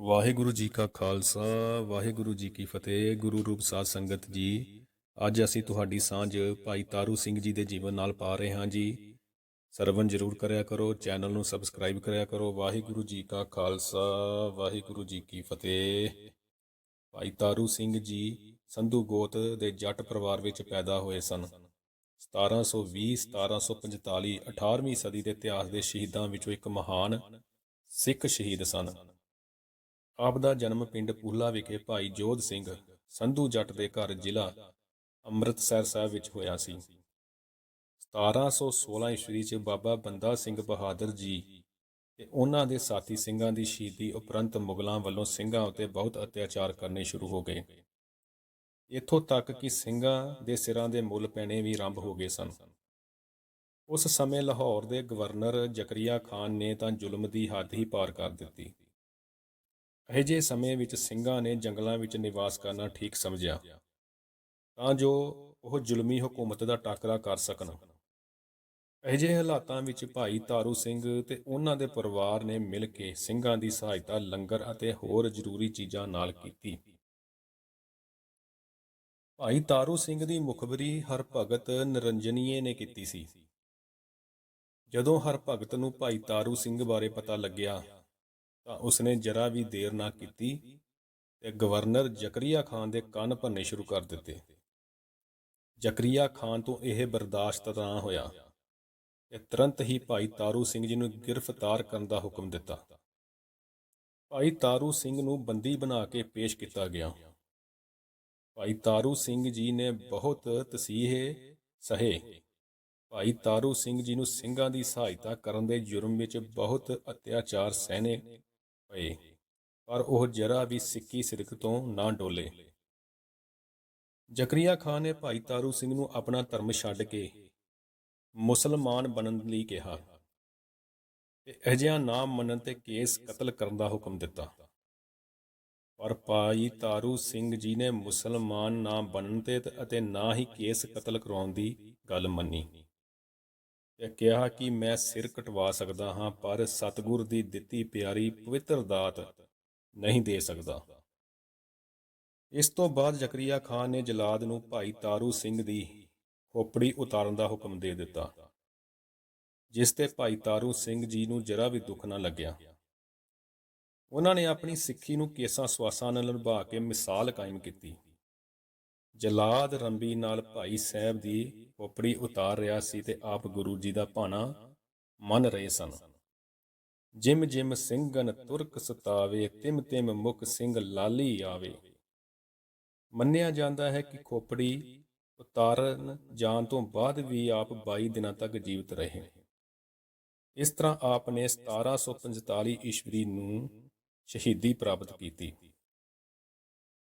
ਵਾਹਿਗੁਰੂ ਜੀ ਕਾ ਖਾਲਸਾ, ਵਾਹਿਗੁਰੂ ਜੀ ਕੀ ਫਤਿਹ, ਗੁਰੂ ਰੂਪ ਸਾਧ ਸੰਗਤ ਜੀ। ਅੱਜ ਅਸੀਂ ਤੁਹਾਡੀ ਸਾਂਝ ਭਾਈ ਤਾਰੂ ਸਿੰਘ ਜੀ ਦੇ ਜੀਵਨ ਨਾਲ ਪਾ ਰਹੇ ਹਾਂ ਜੀ। ਸਰਵਨ ਜਰੂਰ ਕਰਿਆ ਕਰੋ, ਚੈਨਲ ਨੂੰ ਸਬਸਕ੍ਰਾਈਬ ਕਰਿਆ ਕਰੋ। ਵਾਹਿਗੁਰੂ ਜੀ ਕਾ ਖਾਲਸਾ, ਵਾਹਿਗੁਰੂ ਜੀ ਕੀ ਫਤਿਹ। ਭਾਈ ਤਾਰੂ ਸਿੰਘ ਜੀ ਸੰਧੂ ਗੋਤ ਦੇ ਜੱਟ ਪਰਿਵਾਰ ਵਿੱਚ ਪੈਦਾ ਹੋਏ ਸਨ। 1720 1745 18ਵੀਂ ਸਦੀ ਦੇ ਇਤਿਹਾਸ ਦੇ ਸ਼ਹੀਦਾਂ ਵਿੱਚੋਂ ਇੱਕ ਮਹਾਨ ਸਿੱਖ ਸ਼ਹੀਦ ਸਨ। ਆਪ ਦਾ ਜਨਮ ਪਿੰਡ ਪੂਲਾ ਵਿਖੇ ਭਾਈ ਜੋਧ ਸਿੰਘ ਸੰਧੂ ਜੱਟ ਦੇ ਘਰ ਜ਼ਿਲ੍ਹਾ ਅੰਮ੍ਰਿਤਸਰ ਸਾਹਿਬ ਵਿੱਚ ਹੋਇਆ ਸੀ। 1716 ਈਸਵੀ 'ਚ ਬਾਬਾ ਬੰਦਾ ਸਿੰਘ ਬਹਾਦਰ ਜੀ ਤੇ ਉਹਨਾਂ ਦੇ ਸਾਥੀ ਸਿੰਘਾਂ ਦੀ ਸ਼ਹੀਦੀ ਉਪਰੰਤ ਮੁਗਲਾਂ ਵੱਲੋਂ ਸਿੰਘਾਂ ਉੱਤੇ ਬਹੁਤ ਅਤਿਆਚਾਰ ਕਰਨੇ ਸ਼ੁਰੂ ਹੋ ਗਏ। ਇੱਥੋਂ ਤੱਕ ਕਿ ਸਿੰਘਾਂ ਦੇ ਸਿਰਾਂ ਦੇ ਮੁੱਲ ਪੈਣੇ ਵੀ ਆਰੰਭ ਹੋ ਗਏ ਸਨ। ਉਸ ਸਮੇਂ ਲਾਹੌਰ ਦੇ ਗਵਰਨਰ ਜ਼ਕਰੀਆ ਖਾਨ ਨੇ ਤਾਂ ਜ਼ੁਲਮ ਦੀ ਹੱਦ ਹੀ ਪਾਰ ਕਰ ਦਿੱਤੀ। ਅਜਿਹੇ ਸਮੇਂ ਵਿੱਚ ਸਿੰਘਾਂ ਨੇ ਜੰਗਲਾਂ ਵਿੱਚ ਨਿਵਾਸ ਕਰਨਾ ਠੀਕ ਸਮਝਿਆ ਤਾਂ ਜੋ ਉਹ ਜ਼ੁਲਮੀ ਹਕੂਮਤ ਦਾ ਟਾਕਰਾ ਕਰ ਸਕਣ। ਅਜਿਹੇ ਹਾਲਾਤਾਂ ਵਿੱਚ ਭਾਈ ਤਾਰੂ ਸਿੰਘ ਤੇ ਉਹਨਾਂ ਦੇ ਪਰਿਵਾਰ ਨੇ ਮਿਲ ਕੇ ਸਿੰਘਾਂ ਦੀ ਸਹਾਇਤਾ ਲੰਗਰ ਅਤੇ ਹੋਰ ਜ਼ਰੂਰੀ ਚੀਜ਼ਾਂ ਨਾਲ ਕੀਤੀ। ਭਾਈ ਤਾਰੂ ਸਿੰਘ ਦੀ ਮੁਖਬਰੀ ਹਰਭਗਤ ਨਿਰੰਜਨੀਏ ਨੇ ਕੀਤੀ ਸੀ। ਜਦੋਂ ਹਰਭਗਤ ਨੂੰ ਭਾਈ ਤਾਰੂ ਸਿੰਘ ਬਾਰੇ ਪਤਾ ਲੱਗਿਆ ਤਾਂ ਉਸਨੇ ਜਰਾ ਵੀ ਦੇਰ ਨਾ ਕੀਤੀ ਤੇ ਗਵਰਨਰ ਜ਼ਕਰੀਆ ਖਾਨ ਦੇ ਕੰਨ ਭੰਨੇ ਸ਼ੁਰੂ ਕਰ ਦਿੱਤੇ। ਜ਼ਕਰੀਆ ਖਾਨ ਤੋਂ ਇਹ ਬਰਦਾਸ਼ਤ ਨਾ ਹੋਇਆ ਤੇ ਤੁਰੰਤ ਹੀ ਭਾਈ ਤਾਰੂ ਸਿੰਘ ਜੀ ਨੂੰ ਗ੍ਰਿਫਤਾਰ ਕਰਨ ਦਾ ਹੁਕਮ ਦਿੱਤਾ। ਭਾਈ ਤਾਰੂ ਸਿੰਘ ਨੂੰ ਬੰਦੀ ਬਣਾ ਕੇ ਪੇਸ਼ ਕੀਤਾ ਗਿਆ। ਭਾਈ ਤਾਰੂ ਸਿੰਘ ਜੀ ਨੇ ਬਹੁਤ ਤਸੀਹੇ ਸਹੇ। ਭਾਈ ਤਾਰੂ ਸਿੰਘ ਜੀ ਨੂੰ ਸਿੰਘਾਂ ਦੀ ਸਹਾਇਤਾ ਕਰਨ ਦੇ ਜੁਰਮ ਵਿੱਚ ਬਹੁਤ ਅਤਿਆਚਾਰ ਸਹਿਨੇ ਪਏ, ਪਰ ਉਹ ਜਰਾ ਵੀ ਸਿੱਕੀ ਸਿਰਕ ਤੋਂ ਨਾ ਡੋਲੇ। ਜ਼ਕਰੀਆ ਖਾਨ ਨੇ ਭਾਈ ਤਾਰੂ ਸਿੰਘ ਨੂੰ ਆਪਣਾ ਧਰਮ ਛੱਡ ਕੇ ਮੁਸਲਮਾਨ ਬਣਨ ਲਈ ਕਿਹਾ ਤੇ ਅਜਿਹਾ ਨਾ ਮੰਨਣ ਤੇ ਕੇਸ ਕਤਲ ਕਰਨ ਦਾ ਹੁਕਮ ਦਿੱਤਾ। ਪਰ ਭਾਈ ਤਾਰੂ ਸਿੰਘ ਜੀ ਨੇ ਮੁਸਲਮਾਨ ਨਾ ਬਣਨ ਤੇ ਅਤੇ ਨਾ ਹੀ ਕੇਸ ਕਤਲ ਕਰਾਉਣ ਦੀ ਗੱਲ ਮੰਨੀ। ਤੇ ਕਿਹਾ ਕਿ ਮੈਂ ਸਿਰ ਕਟਵਾ ਸਕਦਾ ਹਾਂ, ਪਰ ਸਤਿਗੁਰ ਦੀ ਦਿੱਤੀ ਪਿਆਰੀ ਪਵਿੱਤਰ ਦਾਤ ਨਹੀਂ ਦੇ ਸਕਦਾ। ਇਸ ਤੋਂ ਬਾਅਦ ਜ਼ਕਰੀਆ ਖਾਨ ਨੇ ਜਲਾਦ ਨੂੰ ਭਾਈ ਤਾਰੂ ਸਿੰਘ ਦੀ ਖੋਪੜੀ ਉਤਾਰਨ ਦਾ ਹੁਕਮ ਦੇ ਦਿੱਤਾ, ਜਿਸ ਤੇ ਭਾਈ ਤਾਰੂ ਸਿੰਘ ਜੀ ਨੂੰ ਜਰਾ ਵੀ ਦੁੱਖ ਨਾ ਲੱਗਿਆ। ਉਹਨਾਂ ਨੇ ਆਪਣੀ ਸਿੱਖੀ ਨੂੰ ਕੇਸਾਂ ਸਵਾਸਾਂ ਨਾਲ ਨਿਭਾ ਕੇ ਮਿਸਾਲ ਕਾਇਮ ਕੀਤੀ। ਜਲਾਦ ਰੰਬੀ ਨਾਲ ਭਾਈ ਸਾਹਿਬ ਦੀ ਖੋਪੜੀ ਉਤਾਰ ਰਿਹਾ ਸੀ ਤੇ ਆਪ ਗੁਰੂ ਜੀ ਦਾ ਭਾਣਾ ਮੰਨ ਰਹੇ ਸਨ। ਜਿਮ ਜਿਮ ਸਿੰਘਨ ਤੁਰਕ ਸਤਾਵੇ, ਤਿਮ ਤਿਮ ਮੁਖ ਸਿੰਘ ਲਾਲੀ ਆਵੇ। ਮੰਨਿਆ ਜਾਂਦਾ ਹੈ ਕਿ ਖੋਪੜੀ ਉਤਾਰਨ ਜਾਣ ਤੋਂ ਬਾਅਦ ਵੀ ਆਪ 22 ਦਿਨਾਂ ਤੱਕ ਜੀਵਤ ਰਹੇ। ਇਸ ਤਰ੍ਹਾਂ ਆਪ ਨੇ 1745 ਈਸਵੀ ਨੂੰ ਸ਼ਹੀਦੀ ਪ੍ਰਾਪਤ ਕੀਤੀ।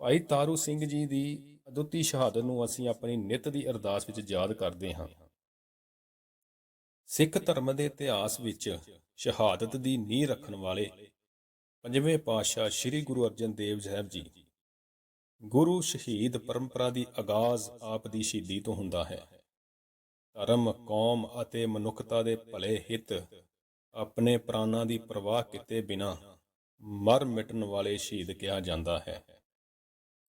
ਭਾਈ ਤਾਰੂ ਸਿੰਘ ਜੀ ਦੀ ਅਦੁੱਤੀ ਸ਼ਹਾਦਤ ਨੂੰ ਅਸੀਂ ਆਪਣੀ ਨਿਤ ਦੀ ਅਰਦਾਸ ਵਿੱਚ ਯਾਦ ਕਰਦੇ ਹਾਂ। ਸਿੱਖ ਧਰਮ ਦੇ ਇਤਿਹਾਸ ਵਿੱਚ ਸ਼ਹਾਦਤ ਦੀ ਨੀਂਹ ਰੱਖਣ ਵਾਲੇ ਪੰਜਵੇਂ ਪਾਤਸ਼ਾਹ ਸ੍ਰੀ ਗੁਰੂ ਅਰਜਨ ਦੇਵ ਸਾਹਿਬ ਜੀ ਗੁਰੂ ਸ਼ਹੀਦ ਪਰੰਪਰਾ ਦੀ ਆਗਾਜ਼ ਆਪ ਦੀ ਸ਼ਹੀਦੀ ਤੋਂ ਹੁੰਦਾ ਹੈ। ਧਰਮ, ਕੌਮ ਅਤੇ ਮਨੁੱਖਤਾ ਦੇ ਭਲੇ ਹਿੱਤ ਆਪਣੇ ਪ੍ਰਾਣਾਂ ਦੀ ਪਰਵਾਹ ਕੀਤੇ ਬਿਨਾ ਮਰ ਮਿਟਣ ਵਾਲੇ ਸ਼ਹੀਦ ਕਿਹਾ ਜਾਂਦਾ ਹੈ।